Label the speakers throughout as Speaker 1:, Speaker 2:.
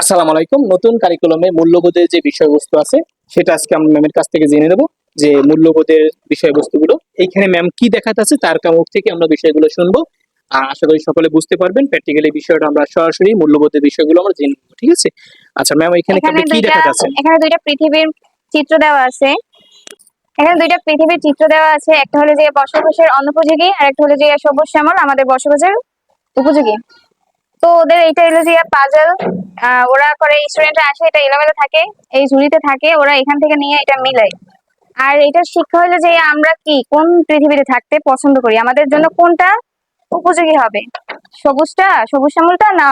Speaker 1: আসসালামু আলাইকুম। নতুন কারিকুলামে মূল্যবোধের যে বিষয়বস্তু আছে সেটা আজকে আমরা ম্যামের কাছ থেকে জেনে নেব যে মূল্যবোধের বিষয়বস্তুগুলো। এইখানে ম্যাম কি দেখাতে আছে তার মুখ থেকে আমরা বিষয়গুলো শুনব। আর আশা করি সকলে বুঝতে পারবেন প্র্যাকটিক্যালি বিষয়টা আমরা সরাসরি মূল্যবোধের বিষয়গুলো আমরা জেনে নেব ঠিক আছে? আচ্ছা ম্যাম এখানে কি
Speaker 2: দুইটা
Speaker 1: দেখাতে আছেন
Speaker 2: এখানে দুইটা পৃথিবীর চিত্র দেওয়া আছে। এখানে দুইটা পৃথিবীর চিত্র দেওয়া আছে। একটা হলো যে বসবাসের অনুপযোগী আর একটা হলো যে সবুজ শ্যামল আমাদের বসবাসের উপযোগী। তো ওদের এইটা হলো যে পাজল ওরা করে স্টুডেন্টরা আসে, এটা এলোমেলো থাকে, এই ঝুড়িতে থাকে, ওরা এখান থেকে নিয়ে এটা মিলায়। আর এটার শিক্ষা হলো যে আমরা কি, কোন পৃথিবীতে থাকতে পছন্দ করি? আমাদের জন্য কোনটা উপযোগী হবে? সবুজটা, সবুজ শ্যামলটা না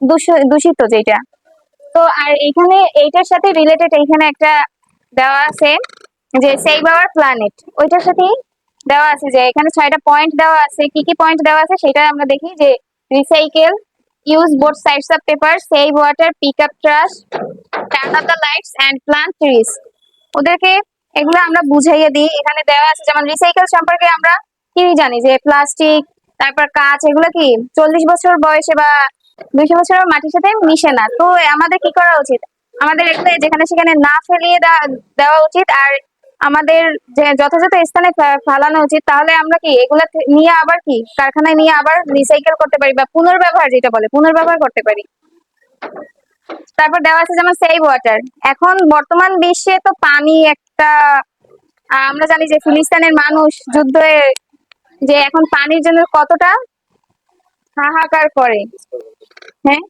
Speaker 2: দূষ- দূষিত যেটা তো আর এখানে এইটার সাথে রিলেটেড এখানে একটা দেওয়া আছে যে সেভ আওয়ার প্ল্যানেট ওইটার সাথে দেওয়া আছে যে এখানে ছয়টা পয়েন্ট দেওয়া আছে। কি কি পয়েন্ট দেওয়া আছে সেটা আমরা দেখি যে recycle use both sides of paper save water pick up trash turn off the lights and plant trees ওদেরকে এগুলো আমরা বুঝাইয়ে দিই। এখানে দেওয়া আছে, যেমন রিসাইকেল সম্পর্কে আমরা কি জানি? যে প্লাস্টিক তারপর কাঁচ, এগুলো কি? চল্লিশ বছর বয়সে বা দুইশো বছর মাটির সাথে মিশে না। তো আমাদের কি করা উচিত? আমাদের এগুলো যেখানে সেখানে না ফেলিয়ে দেওয়া উচিত। আর আমাদের যে যথাযথ স্থানে ফেলানো উচিত, তাহলে আমরা কি এগুলা নিয়ে আবার কি? কারখানায় নিয়ে আবার রিসাইকেল করতে পারি বা পুনর্ব্যবহার যেটা বলে, পুনর্ব্যবহার করতে পারি। তারপর দেওয়া আছে যেমন সেভ ওয়াটার এখন বর্তমান বিশ্বে তো পানি একটা আমরা জানি যে ফিলিস্তিনের মানুষ যুদ্ধে যে এখন পানির জন্য কতটা হাহাকার করে। হ্যাঁ?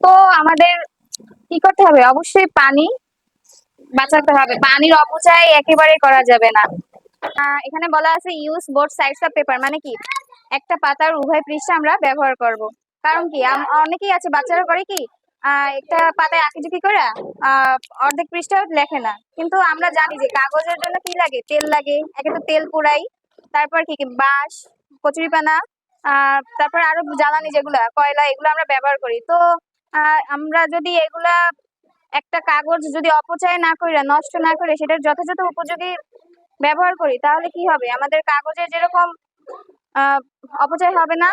Speaker 2: তো আমাদের কি করতে হবে? অবশ্যই পানি বাঁচাতে হবে। পানির অপচয় একেবারে করা যাবে না। এখানে বলা আছে use both sides of paper মানে কি? একটা পাতার উভয় পৃষ্ঠা আমরা ব্যবহার করব। কারণ কি? অনেকেই আছে, বাচ্চারা করে কি? একটা পাতায় আঁকিঝুঁকি করে অর্ধেক পৃষ্ঠা লেখে না। কিন্তু আমরা জানি যে কাগজের জন্য কি লাগে? তেল লাগে। একে তো তেল পোড়াই। তারপর কি বাঁশ, কচুরিপানা তারপর আরও জ্বালানি যেগুলা, কয়লা, এগুলো আমরা ব্যবহার করি। তো আমরা যদি এগুলা একটা কাগজ যদি অপচয় না করে নষ্ট না করে সেটার যথাযথ উপযোগী ব্যবহার করি, তাহলে কি হবে? আমাদের কাগজের যেরকম অপচয় হবে না,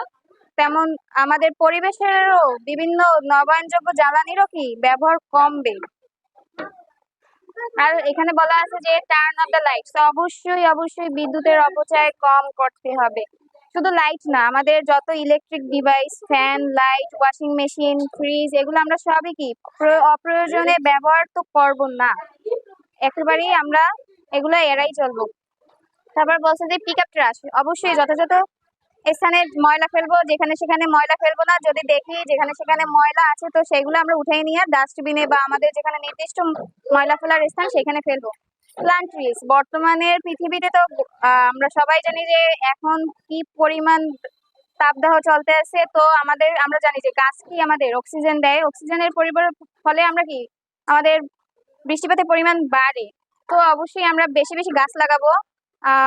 Speaker 2: তেমন আমাদের পরিবেশেরও বিভিন্ন নবায়নযোগ্য জ্বালানিরও কি ব্যবহার কমবে। আর এখানে বলা আছে যে টার্ন অফ দ্য লাইটস অবশ্যই অবশ্যই বিদ্যুতের অপচয় কম করতে হবে। শুধু লাইট না, আমাদের যত electric device fan light washing machine fridge এগুলো আমরা সবই কি অপ্রয়োজনে ব্যবহার তো করব না। একেবারেই আমরা এগুলো এড়াই চলবো। তারপর বলছে যে পিক আপ ট্রাশ অবশ্যই যথাযথ স্থানে ময়লা ফেলব, যেখানে সেখানে ময়লা ফেলব না। যদি দেখি যেখানে সেখানে ময়লা আছে, তো সেগুলো আমরা উঠিয়ে নিয়ে ডাস্টবিনে বা আমাদের যেখানে নির্দিষ্ট ময়লা ফেলার স্থান সেখানে ফেলব। প্লান্ট ট্রিজ পৃথিবীতে তো আমরা সবাই জানি যে এখন কি পরিমাণ তাপদাহ চলতে আছে। তো আমাদের, আমরা জানি যে গাছ কি আমাদের অক্সিজেন দেয়। অক্সিজেনের পরিবার, ফলে আমরা কি আমাদের বৃষ্টিপাতের পরিমাণ বাড়ে। তো অবশ্যই আমরা বেশি বেশি গাছ লাগাবো।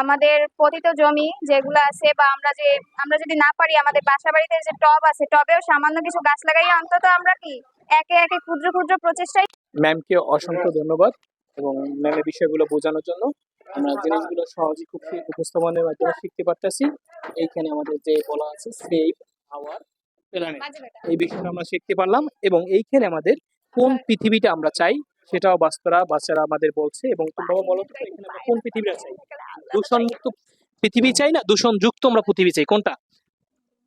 Speaker 2: আমাদের পতিত জমি যেগুলো আছে বা আমরা যে, আমরা যদি না পারি আমাদের বাসা বাড়িতে যে টব আছে, টবেও সামান্য কিছু গাছ লাগাই অন্তত আমরা কি একে একে ক্ষুদ্র ক্ষুদ্র প্রচেষ্টায়
Speaker 1: ম্যামকে অসংখ্য ধন্যবাদ। এবং ম্যামের বিষয়গুলো বোঝানোর জন্য আমরা জিনিসগুলো সহজে খুব উপস্থাপনের মাধ্যমে শিখতে পারতেছি। এইখানে আমাদের যে বলা আছে সেভ আওয়ার প্ল্যানেট এই বিষয়টা আমরা শিখতে পারলাম এবং এইখানে আমাদের কোন পৃথিবীটা আমরা চাই সেটাও বাস্তরা বাচ্চারা আমাদের বলছে এবং তোমরাও বলো তো এখানে আমরা কোন পৃথিবীটা চাই? দূষণ মুক্ত পৃথিবী চাই না দূষণ যুক্ত আমরা পৃথিবী চাই কোনটা?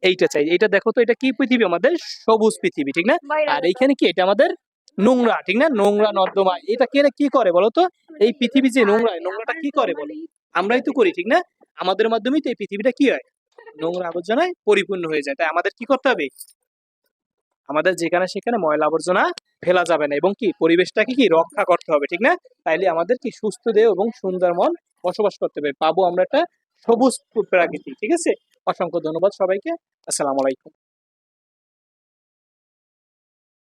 Speaker 1: এইটা চাই। এটা দেখো তো এটা কি পৃথিবী? আমাদের সবুজ পৃথিবী ঠিক না? আর এইখানে কি? এটা আমাদের নোংরা, ঠিক না? নোংরা নর্দমা, এটা কে কি করে বলো তো? এই পৃথিবী যে নোংরা নোংরাটা কি করে বলো? আমরাই তো করি, ঠিক না? আমাদের মাধ্যমেই তো এই পৃথিবীটা কি হয়? নোংরা আবর্জনায় পরিপূর্ণ হয়ে যায়। তাই আমাদের কি করতে হবে? আমাদের যেখানে সেখানে ময়লা আবর্জনা ফেলা যাবে না। এবং কি? পরিবেশটাকে কি? রক্ষা করতে হবে, ঠিক না? তাইলে আমাদের কি সুস্থ দেহ এবং সুন্দর মন বসবাস করতে হবে। পাবো আমরা একটা সবুজ প্রাকৃতিক ঠিক আছে? অসংখ্য ধন্যবাদ সবাইকে। আসসালামু আলাইকুম।